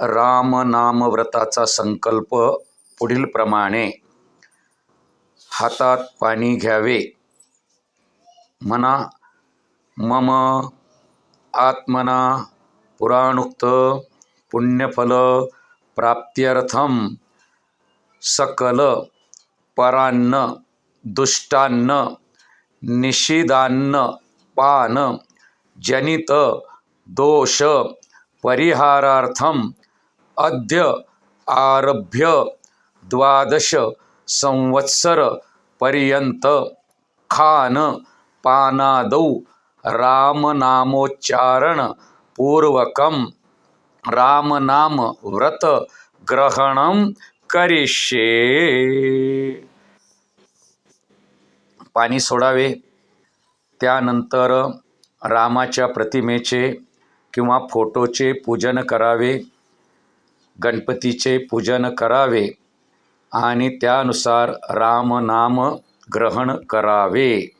रामनामव्रताचा संकल्प पुढीलप्रमाणे. हातात पाणी घ्यावे. म्हणा मम आत्मना पुराणुक्त पुण्यफल प्राप्त्यर्थम सकल परान्न दुष्टान्न निषिदान्न पान जनित दोष परिहारार्थम अद्य आरभ्य द्वादश संवत्सर पर्यंत खान पानादौ रामनामोच्चारण पूर्वकम रामनाम व्रत ग्रहणम करिष्ये। पाणी सोडावे त्यानंतर रामाच्या प्रतिमेचे किंवा फोटोचे पूजन करावे गणपतीचे पूजन करावे आणि त्यानुसार रामनाम ग्रहण करावे.